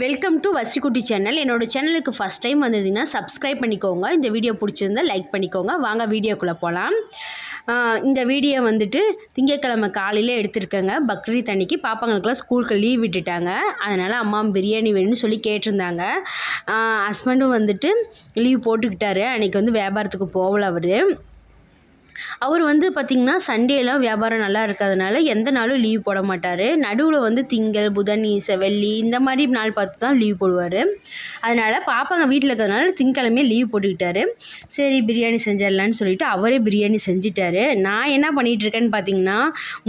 Welcome to வசிக்குட்டி channel என்னோட சேனலுக்கு first time வந்ததுன்னா சப்ஸ்கிரைப் பண்ணிக்கோங்க. இந்த வீடியோ பிடிச்சிருந்தா லைக் பண்ணிக்கோங்க. வாங்க வீடியோக்குள்ளே போகலாம் இந்த வீடியோ வந்துட்டு திங்கட்கிழமை காலையில் எடுத்திருக்கேங்க. பக்ரீத் அன்னைக்கு பாப்பாங்களுக்குலாம் ஸ்கூலுக்கு லீவ் விட்டுட்டாங்க. அதனால் அம்மா பிரியாணி வேணும்னு சொல்லி கேட்டிருந்தாங்க. ஹஸ்பண்டும் வந்துட்டு லீவ் போட்டுக்கிட்டாரு. அன்றைக்கி வந்து வியாபாரத்துக்கு போகல அவர். அவர் வந்து பார்த்திங்கன்னா சண்டேலாம் வியாபாரம் நல்லா இருக்கிறதுனால எந்த நாளும் லீவ் போட மாட்டார். நடுவில் வந்து திங்கள் புதன் ஈச வெள்ளி இந்த மாதிரி நாள் பார்த்து தான் லீவ் போடுவார். அதனால் பாப்பாங்க வீட்டில் இருக்கிறதுனால திங்கக்கிழமையே லீவ் போட்டுக்கிட்டாரு. சரி பிரியாணி செஞ்சிடலான்னு சொல்லிட்டு அவரே பிரியாணி செஞ்சிட்டாரு. நான் என்ன பண்ணிகிட்ருக்கேன்னு பார்த்தீங்கன்னா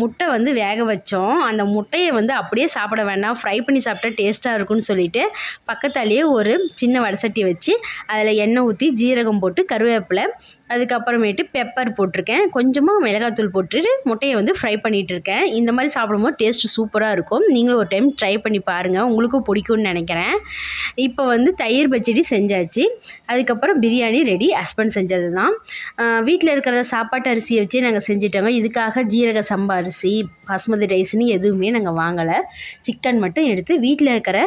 முட்டை வந்து வேக வச்சோம். அந்த முட்டையை வந்து அப்படியே சாப்பிட வேண்டாம். ஃப்ரை பண்ணி சாப்பிட்டா டேஸ்ட்டாக இருக்கும்னு சொல்லிட்டு பக்கத்தாலேயே ஒரு சின்ன வடசட்டி வச்சு அதில் எண்ணெய் ஊற்றி ஜீரகம் போட்டு கருவேப்பிலை அதுக்கப்புறமேட்டு பெப்பர் போட்டு போட்டிருக்கேன். கொஞ்சமாக மிளகாத்தூள் போட்டுட்டு முட்டையை வந்து ஃப்ரை பண்ணிகிட்டு இருக்கேன். இந்த மாதிரி சாப்பிடும்போது டேஸ்ட்டு சூப்பராக இருக்கும். நீங்களும் ஒரு டைம் ட்ரை பண்ணி பாருங்கள் உங்களுக்கும் பிடிக்கும்னு நினைக்கிறேன். இப்போ வந்து தயிர் பச்சடி செஞ்சாச்சு. அதுக்கப்புறம் பிரியாணி ரெடி ஹஸ்பண்ட் செஞ்சது தான் வீட்டில் இருக்கிற சாப்பாட்டு அரிசியை வச்சு நாங்கள் செஞ்சிட்டோங்க. இதுக்காக ஜீரக சம்பா அரிசி பாஸ்மதி ரைஸ்னு எதுவுமே நாங்கள் வாங்கலை. சிக்கன் மட்டும் எடுத்து வீட்டில் இருக்கிற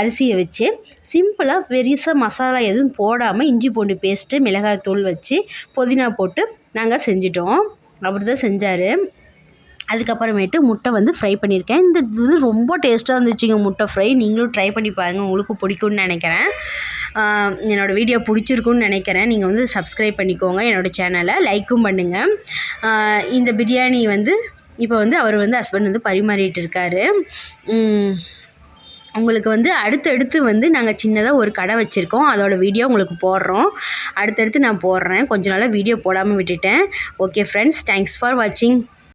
அரிசியை வச்சு சிம்பிளாக பெருசாக மசாலா எதுவும் போடாமல் இஞ்சி பூண்டு பேஸ்ட்டு மிளகாய் தூள் வச்சு புதினா போட்டு நாங்கள் செஞ்சிட்டோம். அவர் தான் செஞ்சார். அதுக்கப்புறமேட்டு முட்டை வந்து ஃப்ரை பண்ணியிருக்கேன். இந்த இது ரொம்ப டேஸ்ட்டாக இருந்துச்சுங்க முட்டை ஃப்ரை நீங்களும் ட்ரை பண்ணி பாருங்கள் உங்களுக்கு பிடிக்கும்னு நினைக்கிறேன். என்னோடய வீடியோ பிடிச்சிருக்குன்னு நினைக்கிறேன். நீங்கள் வந்து சப்ஸ்கிரைப் பண்ணிக்கோங்க. என்னோடய சேனலை லைக்கும் பண்ணுங்கள் இந்த பிரியாணி வந்து இப்போ வந்து அவர் வந்து ஹஸ்பண்ட் வந்து பரிமாறிட்டு இருக்காரு. உங்களுக்கு வந்து அடுத்தடுத்து வந்து நாங்கள் சின்னதாக ஒரு கடை வச்சுருக்கோம். அதோடய வீடியோ உங்களுக்கு போடுறோம். அடுத்தடுத்து நான் போடுறேன். கொஞ்ச நாளாக வீடியோ போடாமல் விட்டுட்டேன். ஓகே ஃப்ரெண்ட்ஸ் தேங்க்ஸ் ஃபார் வாட்சிங்